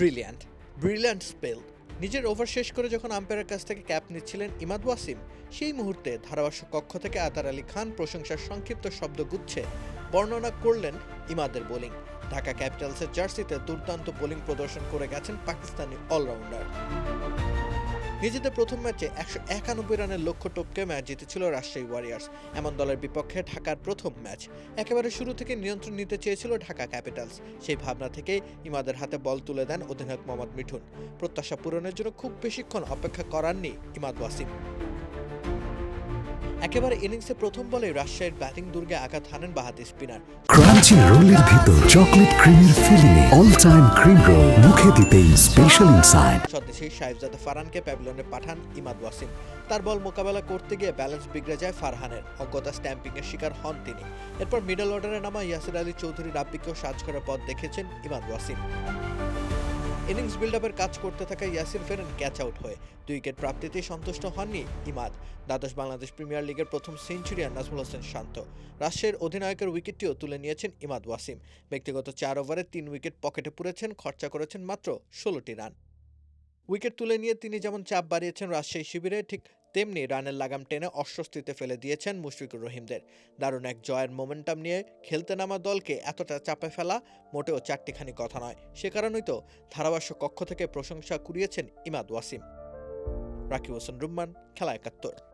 Brilliant. Brilliant spell. নিজের over শেষ করে যখন আম্পায়ারের কাছ থেকে ক্যাপ নিচ্ছিলেন ইমাদ ওয়াসিম, সেই মুহূর্তে ধারাভাষ্য কক্ষ থেকে আতার আলী খান প্রশংসার সংক্ষিপ্ত শব্দ গুচ্ছে, বর্ণনা করলেন ইমাদের বোলিং। ঢাকা ক্যাপিটালসের জার্সিতে দুর্দান্ত বোলিং প্রদর্শন করে গেছেন পাকিস্তানি অলরাউন্ডার। নিজেদের প্রথম ম্যাচে একশো একানব্বই রানের লক্ষ্য টপকে ম্যাচ জিতেছিল রাজশাহী ওয়ারিয়ার্স। এমন দলের বিপক্ষে ঢাকার প্রথম ম্যাচ। একেবারে শুরু থেকে নিয়ন্ত্রণ নিতে চেয়েছিল ঢাকা ক্যাপিটালস। সেই ভাবনা থেকে ইমাদের হাতে বল তুলে দেন অধিনায়ক মোহাম্মদ মিঠুন। প্রত্যাশা পূরণের জন্য খুব বেশিক্ষণ অপেক্ষা করাননি ইমাদ ওয়াসিম। একেবারে ইনিংসে প্রথম বলে রাজশাহীর ব্যাটিং দুর্গে আঘাত হানেন বাহাতি স্পিনার। ক্রাঞ্চি রোলের ভিতর চকলেট ক্রিমের filling all time cream roll মুখে দিতেই স্পেশাল ইনসাইড স্বদেশী সাহেবজাদা ফারহানকে প্যাভিলনে পাঠান ইমাদ ওয়াসিম। তার বল মোকাবেলা করতে গিয়ে ব্যালেন্স বিগড়ে যায় ফারহানের। অজ্ঞতা স্ট্যাম্পিং এর শিকার হন তিনি। এরপর মিডল অর্ডারে নামা ইয়াসির আলী চৌধুরী রাব্বিকেও সাজ করার পথ দেখেছেন ইমাদ ওয়াসিম। ইনিংস বিল্ড আপের কাজ করতে থাকা ইয়াসির ফেরেন ক্যাচ আউট হয়ে। দুই উইকেট প্রাপ্তিতেই সন্তুষ্ট হননি ইমাদ। দ্বাদশ বাংলাদেশ প্রিমিয়ার লিগের প্রথম সেঞ্চুরিয়ান নাজমুল হোসেন শান্ত। রাজশাহীর অধিনায়কের উইকেটটিও তুলে নিয়েছেন ইমাদ ওয়াসিম। ব্যক্তিগত চার ওভারে তিন উইকেট পকেটে পুরেছেন, খরচা করেছেন মাত্র ষোলোটি রান। উইকেট তুলে নিয়ে তিনি যেমন চাপ বাড়িয়েছেন রাজশাহী শিবিরে, ঠিক তেমনি রানের লাগাম টেনে অস্বস্তিতে ফেলে দিয়েছেন মুশফিকুর রহিমদের। দারুণ এক জয়ের মোমেন্টাম নিয়ে খেলতে নামা দলকে এতটা চাপে ফেলা মোটেও চারটিখানি কথা নয়। সে কারণেই তো ধারাভাষ্য কক্ষ থেকে প্রশংসা কুড়িয়েছেন ইমাদ ওয়াসিম। রাকিব হোসেন রুম্মান, খেলা একাত্তর।